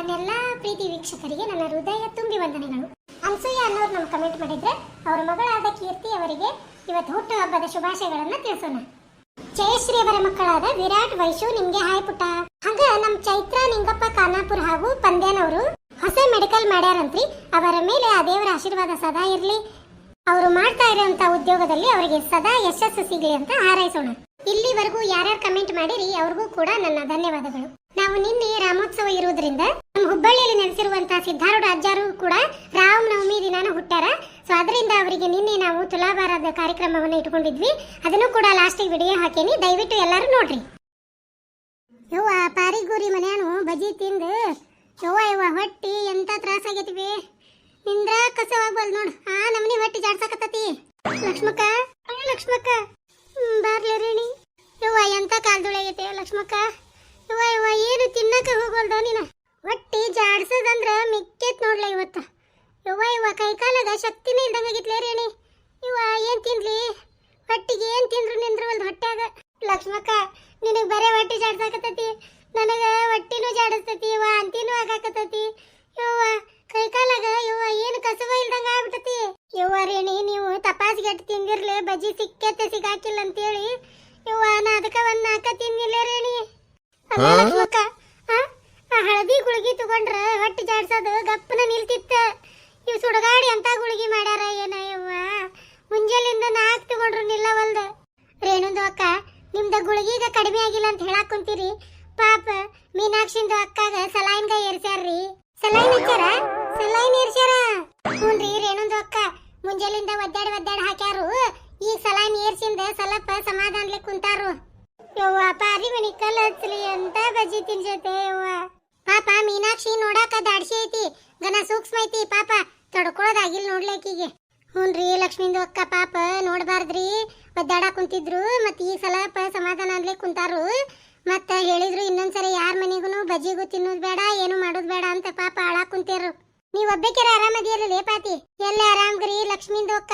ನನ್ನೆಲ್ಲ ಪ್ರೀತಿ ವೀಕ್ಷಕರಿಗೆ ನನ್ನ ಹೃದಯ ತುಂಬಿ ವಂದನೆಗಳು. ಅನ್ಸೂಯ ಅನ್ನೋರು ನಮ್ಗೆ ಕಮೆಂಟ್ ಮಾಡಿದ್ರೆ ಅವರ ಮಗಳಾದ ಕೀರ್ತಿ ಅವರಿಗೆ ಇವತ್ತು ಹುಟ್ಟು ಹಬ್ಬದ ಶುಭಾಶಯಗಳನ್ನ ತಿಳಿಸೋಣ. ಜಯಶ್ರೀ ಅವರ ಮಕ್ಕಳಾದ ವಿರಾಟ್, ವೈಶು, ನಿಮ್ಗೆ ಹಾಯ್ ಪುಟ್ಟ. ಹಂಗ ನಮ್ ಚೈತ್ರ, ನಿಂಗಪ್ಪ, ಖಾನಾಪುರ್ ಹಾಗೂ ಪಂದ್ಯನವರು ಹೊಸ ಮೆಡಿಕಲ್ ಮಾಡ್ಯಾರಂತ್ರಿ. ಅವರ ಮೇಲೆ ಆ ದೇವರ ಆಶೀರ್ವಾದ ಸದಾ ಇರಲಿ. ಅವರು ಮಾಡ್ತಾ ಇರುವಂತ ಉದ್ಯೋಗದಲ್ಲಿ ಅವರಿಗೆ ಸದಾ ಯಶಸ್ಸು ಸಿಗಲಿ ಅಂತ ಹಾರೈಸೋಣ. ಇಲ್ಲಿವರೆಗೂ ಯಾರ್ಯಾರು ಕಮೆಂಟ್ ಮಾಡಿರಿ, ಅವ್ರಿಗೂ ಕೂಡ ನನ್ನ ಧನ್ಯವಾದಗಳು. ನಾವು ನಿನ್ನೆ ರಾಮೋತ್ಸವ ಇರುವುದರಿಂದ ನಮ್ಮ ಹುಬ್ಬಳ್ಳಿಯಲ್ಲಿ ನೆಲೆಸಿರುವಂತಹ ಸಿದ್ಧಾರೂಢ ಅಜ್ಜಾರು ಕೂಡ ರಾಮನವಮಿ ದಿನಾನ ಹುಟ್ಟಾರ. ಸೊ ಅದರಿಂದ ಅವರಿಗೆ ನಿನ್ನೆ ನಾವು ತುಲಾಭಾರದ ಕಾರ್ಯಕ್ರಮವನ್ನು ಇಟ್ಕೊಂಡಿದ್ವಿ ಅದನ್ನು ಕೂಡ ಲಾಸ್ಟಿಗೆ ವಿಡಿಯೋ ಹಾಕೇನಿ. ದಯವಿಟ್ಟು ಎಲ್ಲರೂ ನೋಡ್ರಿ. ಯವ್ವ, ಪಾರಿಗೂರಿ ಮನ್ಯಾನು ಬಜಿ ತಿಂದು. ಯವ್ವ ಯವ್ವ, ಹೊಟ್ಟಿ ಎಂತ ತ್ರಾಸ ಆಗೈತಿವಿ ನಿಂದ್ರ ಕಸವಾಗ್ಬಲ್ ನೋಡು. ಆ ನಮ್ಮನಿ ಹೊಟ್ಟಿ ಜಾಡ್ಸಕತ್ತತಿ. ಲಕ್ಷ್ಮಕ್ಕ ಲಕ್ಷ್ಮಕ್ಕ. ಬಾರ್ಲೆ ರೇಣಿ. ಯವ್ವ, ಎಂತ ಕಾಲ್ದುಳಾಗೈತೆ ಲಕ್ಷ್ಮಕ್ಕ? ಯವ್ವ ಏನು ತಿನ್ನಕ ಹೋಗಲ್ದ ನೀನ? ಹೊಟ್ಟಿ ಜಾಡ್ಸದಂದ್ರ ಮಿಕ್ಕೇತ್ ನೋಡ್ಲ ಇವತ್ತ. ಯವ್ವ ಯವ್ವ ಕೈ ಕಾಲಾಗ ಶಕ್ತಿನೇ ಇಲ್ದಂಗಾಗಿತ್ಲೇ ರೇಣಿ ಇವ ಏನ್ ತಿನ್ಲಿ ಹೊಟ್ಟಿಗೆ ಏನ್ ತಿಂದ್ರು ನಿಂದ್ರವಲ್ದು ಹೊಟ್ಟ್ಯಾಗ ಲಕ್ಷ್ಮಕ್ಕ, ನಿನಗೆ ಬರೇ ಹೊಟ್ಟಿ ಜಾಡ್ಸಾಕತ್ತತಿ. ನನಗ ಹೊಟ್ಟಿನೂ ಜಾಡಿಸ್ತತಿ ವಾಂತಿನೂ ಆಗಾಕತ್ತತಿ. ಯವ್ವ, ಕೈಕಾಲಾಗ, ಯವ್ವ, ಏನು ಕಸವ ಇಲ್ದಂಗ ಆಗ್ಬಿಟ್ಟತಿ. ಯವ್ವ ರೇಣಿ ನೀವು ತಪಾಸ್ಗೆಟ್ ತಿಂದಿರ್ಲಿ, ಬಜ್ಜಿ ಸಿಕ್ಕತ್ತೆ ಸಿಗಾಕಿಲ್ಲ ಅಂತೇಳಿ. ಯವ್ವ, ನಾ ಅದಕ್ಕ ಒಂದ್ ನಾಲ್ಕ ತಿಂದಿಲ್ಲ ರೇಣಿ ಲಕ್ಷ್ಮಕ್ಕ ಹಳದಿ ಗುಳಿಗೆ ತಗೊಂಡ್ರ ಹೊಟ್ಟಿ ಜಾಡ್ಸೋದು ಗಪ್ಪನ ನಿಲ್ತಿತ್ತ. ಇವ್ ಸುಡಗಾಡಿ ಅಂತ ಗುಳಿಗೆ ಮಾಡ್ಯಾರ ಏನ ಯವ್ವ? ಮುಂಜಾಲಿಂದ ನಾಲ್ಕು ತಗೊಂಡ್ರು ನಿಲ್ಲವಲ್ದ. ರೇಣುಂದು ಅಕ್ಕ ನಿಮ್ದ ಗುಳಿಗೀಗ ಕಡಿಮೆ ಆಗಿಲ್ಲ ಅಂತ ಹೇಳಾಕ್ ಕುಂತೀರಿ. ಪಾಪ ಮೀನಾಕ್ಷಿಂದು ಅಕ್ಕಾಗ ಸಲಾಯಿನ್ಗ ಏರ್ಸ್ಯಾರ್ರಿ. ಸಲಾಯಿನ್ ಹಚ್ಚಾರ ಸಲಾಯಿನ್ ಏರ್ಸ್ಯಾರ? ಹ್ಞೂನ್ರಿ ರೇಣುಂದು ಅಕ್ಕ ಮುಂಜಾಲಿಂದ ಒದ್ದಾಡಿ ಒದ್ದಾಡಿ ಹಾಕ್ಯಾರು. ಈಗ ಸಲಾಯಿನ್ ಏರ್ಸಿಂದ ಸ್ವಲ್ಪ ಸಮಾಧಾನ್ಲಿ ಕುಂತಾರು. ಯವ್ವ, ಪಾರಿ ಮನಿ ಕಲ್ ಹಚ್ಚಲಿ ಅಂತ ಬಜ್ಜಿ ಜೊತೆ ಯವ್ವ. ಪಾಪ, ಮೀನಾಕ್ಷಿ ನೋಡಾಕ ದಾಡ್ಸಿ ಐತಿ. ಗನ ಸೂಕ್ಷ್ಮ ಐತಿ, ಪಾಪ. ತಡ್ಕೊಳ್ಳೋದಾಗಿಲ್ಲ ನೋಡ್ಲೇಕಿಗೆ ಹ್ಞೂನ್ರಿ ಲಕ್ಷ್ಮೀಂದು ಅಕ್ಕ, ಪಾಪ, ನೋಡಬಾರ್ದ್ರಿ. ಒದ್ದಾಡ ಕುಂತಿದ್ರು ಮತ್ತೆ ಈ ಸಲ ಸಮಾಧಾನ ಅನ್ಲೇ ಕುಂತಾರು. ಮತ್ತೆ ಹೇಳಿದ್ರು ಇನ್ನೊಂದ್ಸರಿ ಯಾರ ಮನೆಗೂ ಬಜ್ಜಿಗೂ ತಿನ್ನೋದು ಬೇಡ, ಏನು ಮಾಡೋದು ಬೇಡ ಅಂತ ಪಾಪ ಹಾಳಾಕ್ ಕುಂತೇರು. ನೀವು ಒಬ್ಬಕ್ಕೆರ ಆರಾಮದಿಯಲ್ಲ ಲೇಪಾತಿ ಎಲ್ಲ ಆರಾಮ್ಗ್ರಿ, ಲಕ್ಷ್ಮೀಂದು ಅಕ್ಕ.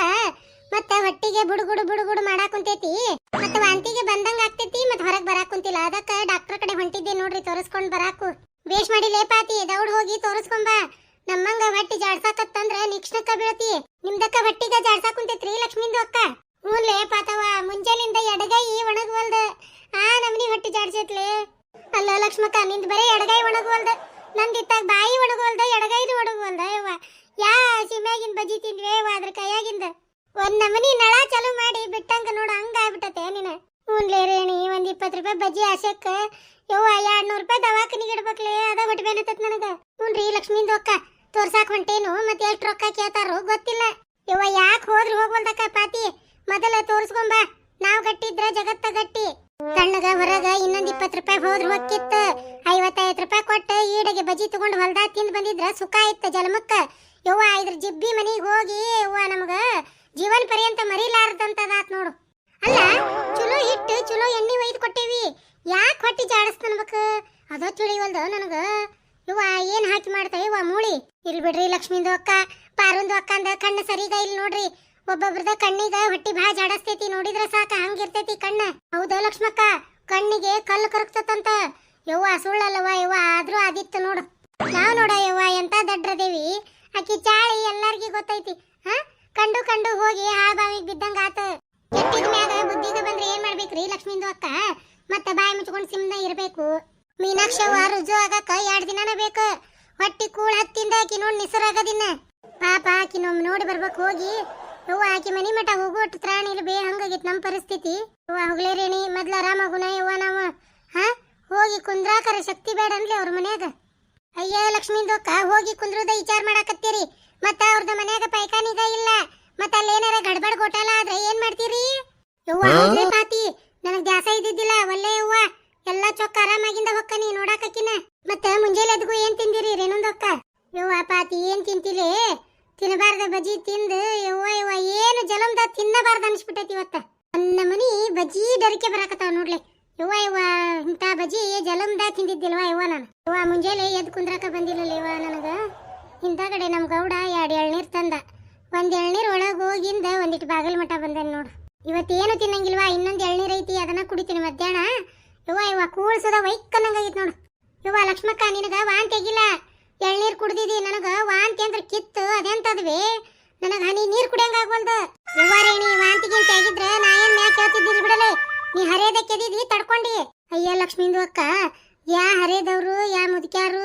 ಮತ್ತ ಹೊಟ್ಟಿಗೆ ಬುಡುಗುಡು ಬುಡುಗುಡು ಮಾಡಾಕ್ ಕುಂತೈತಿ. ಮತ್ತ ವಾಂತಿಗೆ ಬಂದಂಗ ಆಗ್ತೈತಿ, ಮತ್ತ ಹೊರಗ್ ಬರಾಕ್ ಕುಂತಿಲ್ಲ. ಅದಕ್ಕ ಡಾಕ್ಟರ್ ಕಡೆ ಹೊಂಟಿದ್ದೆ ನೋಡ್ರಿ, ತೋರಿಸ್ಕೊಂಡ್ ಬರಾಕು. ಬೇಷ್ ಮಾಡಿ ಲೇಪಾತಿ ದೌಡ್ ಹೋಗಿ ತೋರಿಸ್ಕೊಂಬ ನಮ್ಮಂಗ ಹೊಟ್ಟಿ ಜಾಡ್ಸಾಕತ್ತಂದ್ರ ನಿಕ್ಷಣಕ್ಕ ಬೀಳತಿ. ನಿಮ್ದಕ್ಕ ಹೊಟ್ಟಿಗ ಜಾಡ್ಸಾಕ್ ಕುಂತೈತ್ರಿ ಲಕ್ಷ್ಮಿಂದು ಅಕ್ಕ. ಹ್ಞೂ ಲೇಪಾತವ ಮುಂಜಾನಿಂದ ಎಡಗೈ ಒಣಗವಲ್ದ. ಆ, ನಮ್ನಿ ಹೊಟ್ಟಿ ಜಾಡ್ಸೈತ್ಲೆ. ಅಲ್ಲ ಲಕ್ಷ್ಮಕ್ಕ, ನಿಂದ ಬರೀ ಎಡಗೈ ಒಣಗವಲ್ದ. ನಂದಿತ್ತಾಗ ಬಾಯಿ ಒಣಗವಲ್ದ, ಎಡಗೈದು ಒಣಗವಲ್ದ, ಯವ್ವ. ಯಾ ಸಿಮ್ಯಾಗಿನ ಬಜಿ ತಿಂದ್ವಿ ಅದ್ರ ಕೈಯಾಗಿಂದ. ಒಂದ್ ನಮನಿ ನಳ ಚಾಲು ಮಾಡಿ ಬಿಟ್ಟಂಗ ನೋಡು, ಹಂಗ ಆಗ್ಬಿಟ್ಟತೆ ನೀನು ಹ್ಞೂನ್ಲೇ ರೇಣಿ, ಒಂದ್ ಇಪ್ಪತ್ತು ರೂಪಾಯಿ ಬಜ್ಜಿ ಆಸೆಕ್ಕ ಯವ್ವ ಎರಡ್ ನೂರು ರೂಪಾಯಿ ದವಾಖಾನಿಗೆ ಇಡ್ಬೇಕ್ಲೆ, ಅದ ಹೊಟ್ಟೆ ನನಗೆ ನನಗ. ಹ್ಞೂನ್ರಿ ಲಕ್ಷ್ಮಿಂದು ಅಕ್ಕ ತೋರ್ಸಾಕ್ ಹೊಂಟೇನು, ಮತ್ತೆ ಎಷ್ಟು ರೊಕ್ಕ ಕೇಳ್ತಾರೋ ಗೊತ್ತಿಲ್ಲ. ಯವ್ವ, ಯಾಕೆ ಹೋದ್ರು ಹೋಗ್ವಲ್ದಕ್ಕ ಪಾತಿ? ಮೊದಲ ತೋರಿಸ್ಕೊಂಬ. ನಾವ್ ಗಟ್ಟಿದ್ರ ಜಗತ್ತ ಗಟ್ಟಿ. ತಣ್ಣಗ ಹೊರಗ ಇನ್ನೊಂದ್ ಇಪ್ಪತ್ತು ರೂಪಾಯಿ ಹೋದ್ರ ಹೊಕ್ಕಿತ್ತ. ಐವತ್ತೈದು ರೂಪಾಯಿ ಕೊಟ್ಟ, ಈಡಗೆ ಬಜ್ಜಿ ತಗೊಂಡ್ ಹೊಲ್ದಾಗ ತಿಂದ್ ಬಂದಿದ್ರ ಸುಖ ಇತ್ತ ಜಲಮಕ್ಕ ಯವ್ವ, ಇದ್ರ ಜಿಬ್ಬಿ ಮನಿಗೆ ಹೋಗಿ, ಯವ್ವ, ನಮಗ ಜೀವನ ಪರ್ಯಂತ ಮರಿಲಾರದಂತದಾತ್ ನೋಡು. ಅಲ್ಲ, ಚಲೋ ಹಿಟ್ಟು, ಚಲೋ ಎಣ್ಣೆ ಒಯ್ದು ಕೊಟ್ಟೇವಿ. ಯಾಕೆ ಹೊಟ್ಟಿ ಜಾಡಿಸ್ತನ್ಬೇಕು ಅದೋ ತಿಳಿವಲ್ದು ನನಗ. ಇವ ಏನ್ ಹಾಕಿ ಮಾಡ್ತಾ ಇವ ಮೂಳಿ? ಇಲ್ಲಿ ಬಿಡ್ರಿ ಲಕ್ಷ್ಮಿಂದು ಅಕ್ಕ, ಪಾರುಂದು ಅಕ್ಕ ಅಂದ ಕಣ್ಣು ಸರಿಗ ಇಲ್ಲಿ ನೋಡ್ರಿ. ಒಬ್ಬೊಬ್ರದ ಕಣ್ಣಿಗ ಹೊಟ್ಟಿ ಭಾಳ ಜಾಡಸ್ತೈತಿ, ನೋಡಿದ್ರ ಸಾಕ ಹಂಗಿರ್ತೈತಿ ಕಣ್ಣ. ಹೌದಾ ಲಕ್ಷ್ಮಕ್ಕ? ಕಣ್ಣಿಗೆ ಕಲ್ಲು ಕರಗ್ತತಂತ. ಯವ್ವ ಸುಳ್ಳಲ್ಲವ ಯವ್ವ, ಆದ್ರೂ ಆದಿತ್ತ ನೋಡು. ನಾವ್ ನೋಡ ಯವ್ವ, ಎಂತ ದಡ್ರದೇವಿ? ಆಕಿ ಚಾಳಿ ಎಲ್ಲಾರ್ಗಿ ಗೊತ್ತೈತಿ. ಹಾ? ಕಂಡು ಕಂಡು ಹೋಗಿ ಆ ಬಾವಿಗೆ ಬಿದ್ದಂಗ ಆತ. ಕೆಟ್ಟಿದ ಮ್ಯಾಗ ಬುದ್ಧಿಗೆ ಬಂದ್ರೆ ಏನ್ ಮಾಡ್ಬೇಕ್ರಿ ಲಕ್ಷ್ಮಿಂದು ಅಕ್ಕ? ಮತ್ತೆ ಬಾಯಿ ಮುಚ್ಕೊಂಡು ಸಿಮ್ನ ಇರ್ಬೇಕು. ಮೀನಾಕ್ಷವ್ವ ರುಜು ಆಗಕ್ಕ ಎರಡ್ ದಿನನ ಬೇಕು. ಹೊಟ್ಟಿ ಕೂಳ್ ಹತ್ತಿಂದ ಆಕಿ ನೋಡ್ ನಿಸರಾಗದಿನ್ನ ಪಾಪ ಆಕಿ ನಮ್ ನೋಡಿ ಬರ್ಬೇಕು ಹೋಗಿ. ಅವ್ವ ಆಕಿ ಮನಿ ಮಠ ಹೋಗು ತ್ರಾಣಿ ಇಲ್ಲ ಬೇ ಹಂಗಾಗಿತ್ ನಮ್ ಪರಿಸ್ಥಿತಿ. ಅವ್ವ ಹೋಗ್ಲೇ ರೇಣಿ, ಮೊದ್ಲ ಆರಾಮಾಗುನ ಯವ್ವ ನಾವು? ಹಾ? ಹೋಗಿ ಕುಂದ್ರಾಕರ ಶಕ್ತಿ ಬೇಡ ಅನ್ಲಿ ಅವ್ರ ಮನ್ಯಾಗ. ಅಯ್ಯ ಲಕ್ಷ್ಮಿಂದು ಅಕ್ಕ, ಹೋಗಿ ಕುಂದ್ರದ ವಿಚಾರ ಮಾಡಾಕತ್ತೀರಿ. ಮತ್ತ ಅವ್ರದ ಮನ್ಯಾಗ ಪೈಖಾನಿಗ ಇಲ್ಲ. ಮತ್ತ ಅಲ್ಲೇನಾರ ಗಡ್ಬಡ್ ಗೋಟಾಲ ಆದ್ರೆ ಏನ್ ಮಾಡ್ತೀರಿ ಯವ್ವ ಹೋಗ್ಲೇ ಪಾತಿ ನನಗ್ ದ್ಯಾಸ ಇದ್ದಿದ್ದಿಲ್ಲ ಒಳ್ಳೆ ಯವ್ವ ಎಲ್ಲಾ ಚೊಕ್ಕ ಆರಾಮಾಗಿಂದ ಹೊಕ್ಕನಿ ನೋಡಾಕಕಿನ ಮತ್ತ ಮುಂಜಾನೆ ಎದ್ಗೂ ಏನ್ ತಿಂದಿರಿ ರೇಣುಂದಕ್ಕ ಯವ್ವ ಪಾತಿ ಏನ್ ತಿಂತಿಲಿ ತಿನ್ನಬಾರ್ದ ಬಜ್ಜಿ ತಿಂದು ಯವ್ವ ಯವ್ವ ಏನು ಜಲಮ್ದ ತಿನ್ನಬಾರ್ದ ಅನ್ಸ್ಬಿಟ್ಟೈತಿ ಇವತ್ತ ನನ್ನ ಮನಿ ಬಜ್ಜಿ ಡರಿಕೆ ಬರಾಕತ್ತಾವ ನೋಡ್ಲಿ ಯವ್ವ ಯವ್ವ ಇಂಥ ಬಜ್ಜಿ ಜಲಮ್ದ ತಿಂದಿದ್ದಿಲ್ವಾ ಯವ್ವ ನಾನು ಯವ್ವ ಮುಂಜಾನೆ ಎದ್ ಕುಂದ್ರಾಕ ಬಂದಿಲ್ಲ ಯವ್ವ ನನಗ ಇಂಥ ಕಡೆ ನಮ್ ಗೌಡ ಎರಡು ಎಳ್ನೀರ್ ತಂದ. ಒಂದ್ ಎಳ್ನೀರ್ ಒಳಗೆ ಹೋಗಿಂದ ಒಂದಿಟ್ಟು ಬಾಗಲ್ ಮಠ ಬಂದನ್ ನೋಡು. ಇವತ್ತೇನು ತಿನ್ನಂಗಿಲ್ವಾ? ಇನ್ನೊಂದ್ ಎಳ್ನೀರ್ ಐತಿ, ಅದನ್ನ ಕುಡಿತೀನಿ ಮಧ್ಯಾಹ್ನ. ಇವ ಇವ ಕೂಳ್ಸದ ವೈಕ್ಕನ್ನಂಗಾಗಿತ್ ನೋಡು. ಯವ್ವ, ಲಕ್ಷ್ಮಕ್ಕ, ನಿನಗ ವಾಂತಿ ಆಗಿಲ್ಲ? ಎಳ್ನೀರ್ ಕುಡ್ದಿದಿ, ನನಗ ವಾಂತಿ ಅಂದ್ರೆ ಕಿತ್ತು, ಅದೆಂತದ್ವಿ? ನನಗ ಹನಿ ನೀರ್ ಕುಡಿಯಂಗ ಇವ ರೇಣಿ ವಾಂತಿಗಿಂತ ಆಗಿದ್ರ ನಾ ಏನ್ ಮ್ಯಾಕ್ ಹೇಳ್ತಿದ್ದೀನಿ ಬಿಡಲೆ? ನೀ ಹರಿಯದಕ್ಕೆ ಕೆದಿದಿ ತಡ್ಕೊಂಡಿ. ಅಯ್ಯ ಲಕ್ಷ್ಮೀಂದು ಅಕ್ಕ ಯಾ ಹರೇದವ್ರು ಯಾ ಮುದುಕ್ಯಾರು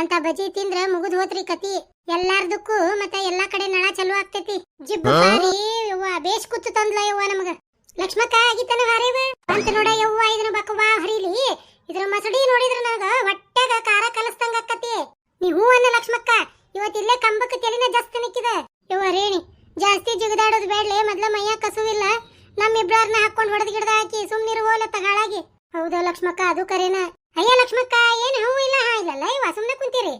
ಅಂತ ಬಜಿ ತಿಂದ್ರ ಮುಗಿದ್ ಹೋತ್ರಿ ಕತಿ. ಎಲ್ಲಾರ್ದಕ್ಕೂ ಮತ್ತ ಎಲ್ಲಾ ಕಡೆ ನಳ ಚಲೋ ಆಗ್ತೈತಿ. ಜಿಬ್ಬು ಸಾರಿ ಯವ್ವ ಬೇಸ್ ಕುತ್ತು ತಂದ್ಲ ಯವ್ವ ನಮಗ. ಲಕ್ಷ್ಮಕ್ಕ ಆಗಿತ್ತನ ಹರೇವ? ಅಂತ ನೋಡ ಯವ್ವ ಇದನ್ನ ಬಕವಾ ಹರಿಲಿ. ಇದ್ರ ಮಸಡಿ ನೋಡಿದ್ರ ನನಗ ಹೊಟ್ಟೆಗ ಕಾರ ಕಲಸ್ದಂಗ ಆಕತಿ. ನೀ ಹೂ ಅನ್ನ ಲಕ್ಷ್ಮಕ್ಕ ಇವತ್ ಇಲ್ಲೇ ಕಂಬಕ್ಕೆ ತೆಲಿನ ಜಾಸ್ತಿ ನಿಕ್ಕಿದ. ಯವ್ವ ರೇಣಿ ಜಾಸ್ತಿ ಜಿಗದಾಡೋದು ಬೇಡ್ಲೆ ಮೊದ್ಲ ಮೈಯ ಕಸುವಿಲ್ಲ ನಮ್ಮಿಬ್ರಾರ್ನ ಹಾಕೊಂಡ್ ಹೊಡೆದ್ ಗಿಡದ ಹಾಕಿ ಸುಮ್ನಿರು ಹೋಲತ್ತ ತಗಾಳಾಗಿ ಹೌದಾ ಲಕ್ಷ್ಮಕ್ಕ ಅದು ಕರೇನ? ಅಯ್ಯ ಲಕ್ಷ್ಮಕ್ಕ, ಏನ್ ಹೂ ಇಲ್ಲ? ಹಾ ಇಲ್ಲ ಇವ ಸುಮ್ನೆ ಕುಂತೀರಿ.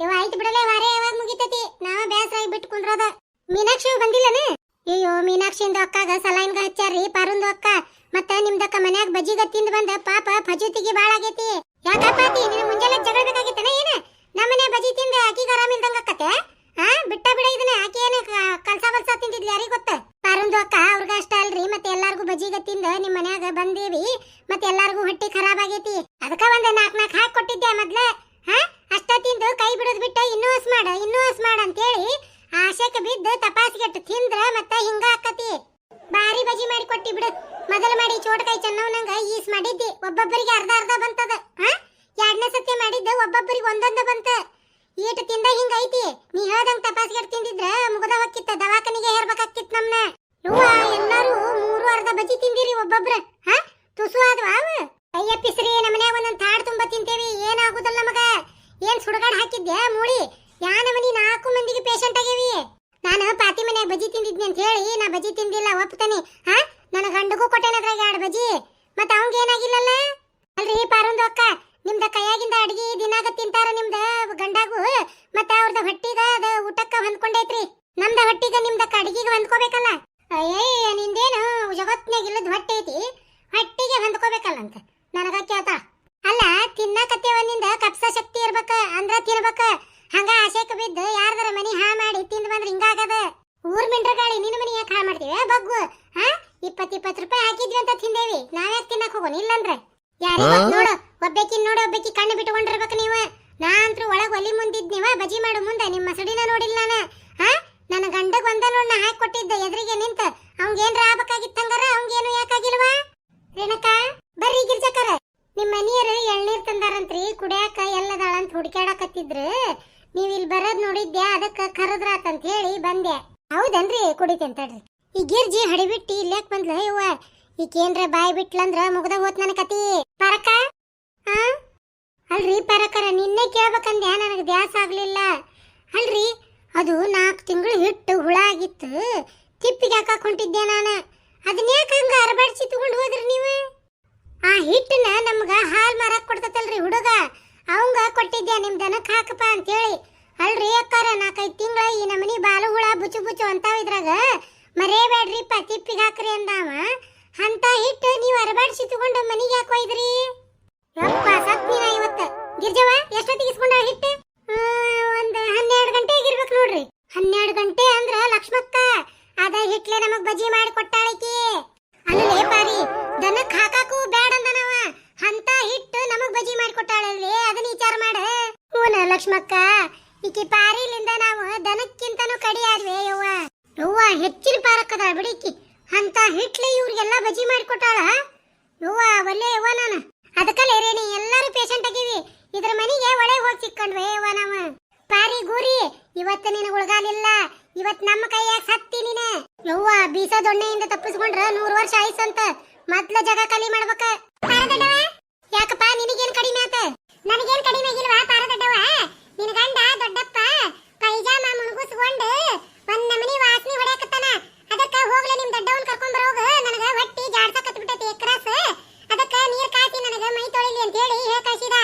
ಇವ ಆಯ್ತು ಬಿಡಲೇ, ವಾರೇ ಯಾವಾಗ ಮುಗಿತತಿ? ನಾವ ಬೇಸರಾಗಿ ಬಿಟ್ಟು ಕುಂದ್ರದ ಮೀನಾಕ್ಷಿ ಬಂದಿಲ್ಲನ? ಅಯ್ಯೋ, ಮೀನಾಕ್ಷಿಯಿಂದ ಅಕ್ಕಾಗ ಸಲಾಯಿನ್ಗ ಹಚ್ಚಾರಿ ಪಾರುಂದು ಅಕ್ಕ. ಮತ್ತ ನಿಮ್ದಕ್ಕ ಮನ್ಯಾಗ ಬಜ್ಜಿಗ ತಿಂದ್ ಬಂದ ಪಾಪ ಫಜೂತಿಗೆ ಬಾಳ ಆಗೈತಿ. ಯಾಕಪ್ಪಾತಿ ನಿನ್ನ ಮುಂಜಾನೆ ಜಗಳ ಬೇಕಾಗಿತ್ತನ ಏನ? ನಮ್ಮನೆ ಬಜ್ಜಿ ತಿಂದ ಆಕಿಗ ಆರಾಮಿಲ್ದಂಗ ಅಕ್ಕತೆ ಹಾ ಬಿಟ್ಟ ಬಿಡ ಇದನ್ನ ಆಕಿ ಏನ ಕಲ್ಸ ಬಲ್ಸ ತಿಂತಿದ್ಲಿ ಯಾರಿಗ ಗೊತ್ತ ಪಾರುಂದು ಅಕ್ಕ ಅವ್ರಿಗ ಅಷ್ಟ ಅಲ್ರಿ ಮತ್ತೆ ಎಲ್ಲಾರ್ಗು ಬಜ್ಜಿಗ ತಿಂದ ನಿಮ್ ಮನ್ಯಾಗ ಬಂದೀವಿ ಮತ್ತೆ ಎಲ್ಲಾರ್ಗು ಹೊಟ್ಟಿ ಖರಾಬ್ ಆಗೈತಿ ಅದಕ್ಕ ಒಂದ್ ನಾಕ್ ನಾಕ್ ಹಾಕಿ ಕೊಟ್ಟಿದ್ದೆ ಮೊದ್ಲ ಹಾ ಅಷ್ಟ ತಿಂದು ಕೈ ಬಿಡೋದ್ ಬಿಟ್ಟ ಇನ್ನೂ ಹಸ್ ಮಾಡ ಇನ್ನೂ ಹಸ್ ಮಾಡ ಅಂತೇಳಿ ಆಶೆಕ್ ಬಿದ್ದು ತಪಾಸಿಗೆಟ್ಟು ತಿಂದ್ರ ಮತ್ತ ಹಿಂಗ ಆಕತಿ ಬಾರಿ ಬಜಿ ಮಾಡಿ ಕೊಟ್ಟಿ ಬಿಡು ಮೊದಲು ಮಾಡಿ ಚೋಟಕಾಯಿ ಮಾಡಿದ್ದಿ. ಒಬ್ಬೊಬ್ಬರಿಗೆ ಅರ್ಧ ಅರ್ಧ ಬಂತದ. ಎರಡನೇ ಸತಿ ಮಾಡಿದ್ದ, ಒಬ್ಬೊಬ್ಬರಿಗೆ ಒಂದೊಂದು ಬಂತ. ಈಟ ತಿಂದ ಹಿಂಗ ಐತಿ. ನೀ ಹೇಳ್ದಂಗ ತಪಾಸಿಗೆ ತಿಂದಿದ್ರ ಮುಗದ ಹೊಕ್ಕಿತ್ತ ದವಾಖಾನಿಗೆ ಹೇರ್ಬೇಕಾಕಿತ್ ನಮ್ನ. ಯವ್ವ, ಎಲ್ಲಾರು ಮೂರು ಅರ್ಧ ಬಜಿ ತಿಂದಿರಿ ಒಬ್ಬೊಬ್ರ. ಹಾ? ತುಸು ಆದ್ವಾ ಅಯ್ಯಪ್ಪಿಸ್ರಿ ನಮ್ಮನ್ಯಾಗ ಒಂದೊಂದ್ ತಾಡ್ ತುಂಬಾ ತಿಂತೇವಿ. ಏನಾಗುದಲ್ಲ ನಮಗ. ಏನ್ ಸುಡಗಾಡ್ ಹಾಕಿದ್ದೆ ಮೂಳಿ? ಯಾನವನಿ ನಾಲ್ಕು ಮಂದಿಗೆ ಪೇಷಂಟ್ ಆಗೇವಿ. ನಾನು ಪಾತಿ ಮನ್ಯಾಗ ಬಜಿ ತಿಂದಿದ್ನಿ ಅಂತ ಹೇಳಿ, ನಾ ಬಜಿ ತಿಂದಿಲ್ಲ, ಒಪ್ತಾನೆ. ಹಾ? ನನ್ನ ಗಂಡಗೂ ಕೊಟ್ಟೆನದ್ರಾಗ ಎರಡು ಬಜಿ ಮತ್ತ ಅವಂಗ ಏನಾಗಿಲ್ಲಲ್ಲ? ಅಲ್ರಿ ಪಾರೊಂದು ಅಕ್ಕ, ನಿಮ್ದ ಕೈಯಾಗಿಂದ ಅಡಿಗೆ ದಿನಾಗ ತಿಂತಾರ ನಿಮ್ದ ಗಂಡಾಗು? ಮತ್ತ ಅವ್ರದ ಹೊಟ್ಟಿಗ ಅದ ಊಟಕ್ಕ ಹೊಂದ್ಕೊಂಡೈತ್ರಿ. ನಮ್ದ ಹೊಟ್ಟಿಗ ನಿಮ್ದ ಅಡಿಗೆಗೆ ಹೊಂದ್ಕೋಬೇಕಲ್ಲ? ಅಯ್ಯ ನಿಂದೇನು ಜಗತ್ನ್ಯಾಗ ಇಲ್ಲದ ಹೊಟ್ಟೆ ಐತಿ? ಹೊಟ್ಟಿಗೆ ಹೊಂದ್ಕೋಬೇಕಲ್ಲ ಅಂತ. ನನಗ ಕೇಳ್ತಾ. ಅಲ್ಲ ತಿನ್ನಕತ್ತೇವನಿಂದ ಕಪ್ಸ ಶಕ್ತಿ ಇರ್ಬೇಕ, ಅಂದ್ರ ತಿನ್ಬೇಕ. ಹಂಗ ಆಸೆಕ ಬಿದ್ದು ಯಾರ್ದಾರ ಮನಿ ಹಾ ಮಾಡಿ ತಿಂದ್ ಬಂದ್ರ ಹಿಂಗಾಗದ? ಊರ್ ಮಿಂಡ್ರ ಗಾಳಿ ನಿನ್ನ ಮನಿ ಯಾಕೆ ಹಾ ಮಾಡ್ತೀವಿ ಬಗ್ಗು? ಇಪ್ಪತ್ ಇಪ್ಪತ್ ರೂಪಾಯಿ ಹಾಕಿದ್ವಿ ಅಂತ ತಿಂದೇವಿ. ನಾವ್ಯಾಕ್ ತಿನ್ನಕ್ ಹೋಗೋಣ ಇಲ್ಲಂದ್ರೆ. ಯಾರಿ ನೋಡು ಒಬ್ಬಾಕಿ ನೋಡು ಒಬ್ಬಾಕಿ ಕಣ್ಣು ಬಿಟ್ಕೊಂಡಿರ್ಬೇಕು ನೀವ. ನಾ ಅಂತೂ ಒಳಗ್ ಒಲಿ ಮುಂದಿದ್ನಿವ ಬಜಿ ಮಾಡು ಮುಂದೆ. ನಿಮ್ಮ ಸಡಿನ ನೋಡಿಲ್ಲ ನಾನು. ಹಾ? ನನ್ನ ಗಂಡಗ್ ಒಂದ ನೋಡ್ ನಾ ಹಾಕಿ ಕೊಟ್ಟಿದ್ದೆ ಎದುರಿಗೆ ನಿಂತ. ಅವಂಗೇನ್ರ ಆಗ್ಬೇಕಾಗಿತ್ತಂಗಾರ ಅವಂಗೇನು ಯಾಕಾಗಿಲ್ವಾ ರೇಣಕ ಬರ್ರಿ ಗಿರ್ಜಕರ. ನಿಮ್ಮ ಮನಿಯರು ಎಳ್ನೀರ್ ತಂದಾರಂತ್ರಿ ಕುಡಿಯಾಕ ಎಲ್ಲದಾಳ ಅಂತ ಹುಡ್ಕ್ಯಾಡಕತ್ತಿದ್ರು. ನೀವ್ ಇಲ್ಲಿ ಬರೋದ್ ನೋಡಿದ್ದೆ ಅದಕ್ಕ ಕರದ್ರಾತಂತ ಹೇಳಿ ಬಂದೆ. ಹೌದನ್ರಿ? ಕುಡಿತೇನ್ ತಡ್ರಿ. ಈ ಗಿರ್ಜಿ ಹಡಿಬಿಟ್ಟಿ ಇಲ್ಲೇ ಬಂದ್ಲ? ಈ ಕೇಂದ್ರ ಬಾಯಿ ಬಿಟ್ಲಂದ್ರ ಮುಗ್ದ ಹೋತ್ ನನ್ನ ಕತಿ. ಪರಕ? ಹಾ ಅಲ್ರಿ ಪರಕರ, ನಿನ್ನೆ ಕೇಳ್ಬೇಕಂದ್ಯಾ? ನನಗೆ ದ್ಯಾಸ ಆಗ್ಲಿಲ್ಲ. ಅಲ್ರಿ, ಅದು ನಾಲ್ಕು ತಿಂಗಳು ಹಿಟ್ಟು ಹುಳ ಆಗಿತ್ತು. ತಿಪ್ಪಿಗೆ ಹಾಕಕ್ ಹೊಂಟಿದ್ದೆ ನಾನು? ಅದನ್ನ ಯಾಕೆ ಹಂಗ ಅರಬಾಡ್ಸಿ ತಗೊಂಡು ಹೋದ್ರಿ ನೀವು? ಆ ಹಿಟ್ಟನ್ನ ನಮ್ಗ ಹಾಲ್ ಮಾರಕ್ ಕೊಡ್ತತಲ್ರಿ ಹುಡುಗ. ಅವಂಗ ಕೊಟ್ಟಿದ್ದೆ ನಿಮ್ ದನಕ್ ಹಾಕಪ್ಪ ಅಂತೇಳಿ. ಅಲ್ರಿ ಅಕ್ಕಾರ ನಾಲ್ಕೈದು ತಿಂಗಳ ಈ ನಮನಿ ಬಾಲು ಹುಳ ಬುಚು ಬುಚ್ಚು ಅಂತಾವ ಇದ್ರಾಗ. ಮರೇಬೇಡ್ರಿಪ್ಪ ಪತಿ ಹಾಕ್ರಿ ಅಂದಾವ. ಅಂತ ಹಿಟ್ಟು ನೀವು ಅರಬಾಡ್ ತಗೊಂಡು ಮನಿಗೆ ಯಾಕೆ ಒಯ್ದ್ರಿ? ಯಪ್ಪ, ಸತ್ ನೀನ ಇವತ್ತು. ಗಿರ್ಜವ ಎಷ್ಟೊತ್ತಿಗೆ ಇಸ್ಕೊಂಡ ಹಿಟ್ಟು ಆ, ಒಂದ್ ಹನ್ನೆರಡು ಗಂಟೆಗೆ ಇರ್ಬೇಕು ನೋಡ್ರಿ ಹನ್ನೆರಡು ಗಂಟೆ ಅಂದ್ರ ಲಕ್ಷ್ಮಕ್ಕ ಅದ ಹಿಟ್ಲೆ ನಮಗ್ ಬಜಿ ಮಾಡಿ ಕೊಟ್ಟಾಳಕಿ ಅಲ್ಲೇ ಪಾರಿ ದನಕ್ ಹಾಕಾಕು ಬ್ಯಾಡ ಅಂದನವ ಅಂತ ಹಿಟ್ಟು ನಮಗ್ ಬಜಿ ಮಾಡಿ ಕೊಟ್ಟಾಳಲ್ಲಿ ಅದನ್ನ ವಿಚಾರ ಮಾಡ ಹೂನ ಲಕ್ಷ್ಮಕ್ಕ ಈಕಿ ಪಾರಿಲಿಂದ ನಾವು ದನಕ್ಕಿಂತನೂ ಕಡಿ ಆದ್ವಿ ಯವ್ವ ಯವ್ವ ಹೆಚ್ಚಿನ ಪಾರಕ್ಕದ ಬಿಡಿಕಿ ಅಂತ ಹಿಟ್ಲೆ ಇವ್ರಿಗೆಲ್ಲ ಬಜಿ ಮಾಡಿ ಕೊಟ್ಟಾಳ ಯವ್ವ, ಒಲ್ಲೆ ಯವ್ವ ನಾನು? ಅದಕ್ಕಲ್ಲ ರೇಣಿ ಎಲ್ಲರೂ ಪೇಷಂಟ್ ಆಗಿವಿ ಇದ್ರ ಮನೆಗೆ ಒಳೆ ಹೋಗಿ ಸಿಕ್ಕಂಡ್ವೆ ಯವ್ವ ನಾವ? ಪಾರಿ ಗೂರಿ, ಇವತ್ತ ನಿನಗೆ ಉಳ್ಗಾಲಿಲ್ಲ. ಇವತ್ ನಮ್ಮ ಕೈಯಾಗ ಸತ್ತಿ ನೀನೆ. ಯವ್ವ, ಬೀಸ ದೊಣ್ಣೆಯಿಂದ ತಪ್ಪಿಸ್ಕೊಂಡ್ರ ನೂರು ವರ್ಷ ಆಯ್ಸಂತ ಮೊದ್ಲ ಜಗ ಕಲಿ ಮಾಡ್ಬೇಕ. ಪಾರದಡ್ಡವ ಯಾಕಪ್ಪ, ನಿನಗೇನ್ ಕಡಿಮೆ ಆತ? ನನಗೇನ್ ಕಡಿಮೆ ಆಗಿಲ್ವಾ ಪಾರದಡ್ಡವ ನಿನ್ ಗಂಡ ದೊಡ್ಡಪ್ಪ ಪೈಜಾಮ ಮುಳುಗಿಸ್ಕೊಂಡು ಒಂದ್ ನಮನಿ ವಾಸನೆ ಹೊಡ್ಯಾಕತ್ತಾನ ಅದಕ್ಕ ಹೋಗ್ಲೆ ನಿಮ್ ದೊಡ್ಡವನ್ ಕರ್ಕೊಂಡ್ ಬರೋಗ ನನಗ ಹೊಟ್ಟಿ ಜಾಡ್ಸಕತ್ ಬಿಟ್ಟೈತಿ ಎಕ್ರಾಸ್ ಅದಕ್ಕ ನೀರ್ ಕಾಸಿ ನನಗ ಮೈ ತೊಳಿಲಿ ಅಂತ ಹೇಳಿ ಹೇಳ ಕಳ್ಸಿದ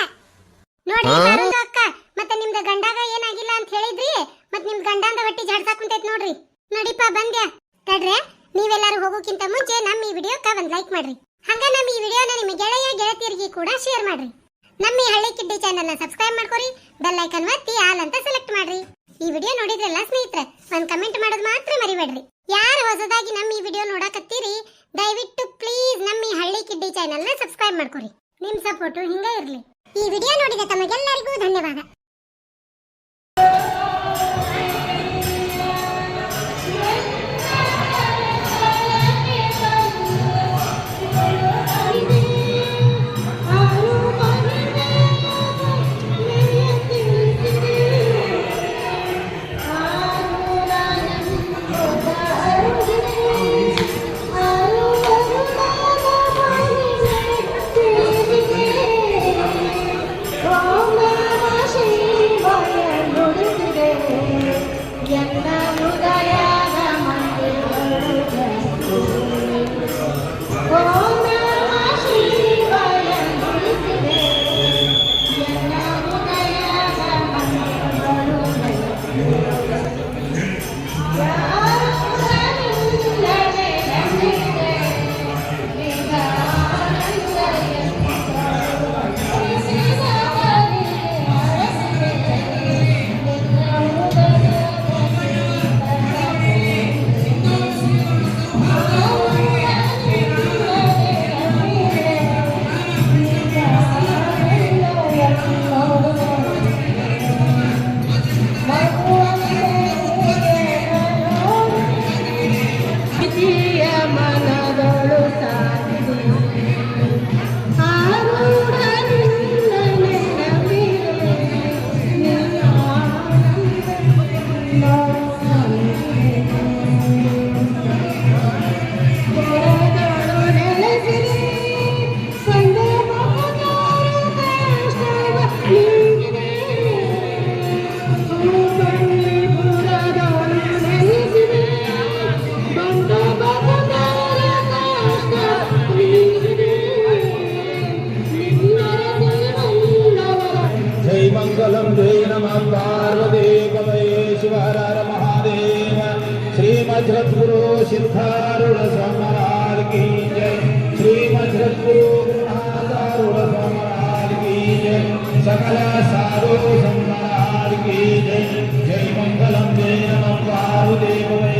ನೋಡಿ ಪಾರುಂದು ಅಕ್ಕ ಮತ್ತೆ ನಿಮ್ದ ಗಂಡಾಗ ಏನಾಗಿಲ್ಲ ಅಂತ ಹೇಳಿದ್ರಿ ಮತ್ ನಿಮ್ ಗಂಡಂದ ಹೊಟ್ಟಿ ಜಾಡ್ಸಾಕ್ ಕುಂತೈತ್ ನೋಡ್ರಿ ನಡಿಪ ಬಂದ್ಯ ತಡ್ರೆ ನೀವೆಲ್ಲರೂ ಹೋಗೋಕ್ಕಿಂತ ಮುಂಚೆ ನಮ್ಮ ಈ ವಿಡಿಯೋಕ್ಕ ಒಂದ್ ಲೈಕ್ ಮಾಡ್ರಿ ಹಂಗ ನಮ್ಮ ಈ ವಿಡಿಯೋನ ನಿಮ್ಮ ಗೆಳೆಯ ಗೆಳತಿಯರಿಗೆ ಕೂಡ ಶೇರ್ ಮಾಡ್ರಿ. ನಮ್ಮ ಈ ಹಳ್ಳಿ ಕಿಡ್ಡಿ ಚಾನೆಲ್ನ ಸಬ್ಸ್ಕ್ರೈಬ್ ಮಾಡ್ಕೊರಿ ಬೆಲ್ ಐಕನ್ ಒತ್ತಿ ಆಲ್ ಅಂತ ಸೆಲೆಕ್ಟ್ ಮಾಡ್ರಿ. ಈ ವಿಡಿಯೋ ನೋಡಿದ್ರಲ್ಲ ಸ್ನೇಹಿತರೆ, ಒಂದ್ ಕಮೆಂಟ್ ಮಾಡೋದು ಮಾತ್ರ ಮರಿಬೇಡ್ರಿ. ಯಾರು ಹೊಸದಾಗಿ ನಮ್ಮ ಈ ವಿಡಿಯೋ ನೋಡಕತ್ತೀರಿ, ದಯವಿಟ್ಟು ಪ್ಲೀಸ್ ನಮ್ಮ ಈ ಹಳ್ಳಿ ಕಿಡ್ಡಿ ಚಾನೆಲ್ನ ಸಬ್ಸ್ಕ್ರೈಬ್ ಮಾಡ್ಕೊರಿ. ನಿಮ್ ಸಪೋರ್ಟ್ ಹಿಂಗ ಇರ್ಲಿ. ಈ ವಿಡಿಯೋ ನೋಡಿದ ತಮಗೆಲ್ಲರಿಗೂ ಧನ್ಯವಾದ. సకల సాధు సంహారికి జై. జై మంగళం జై నమ. పార్వదేవై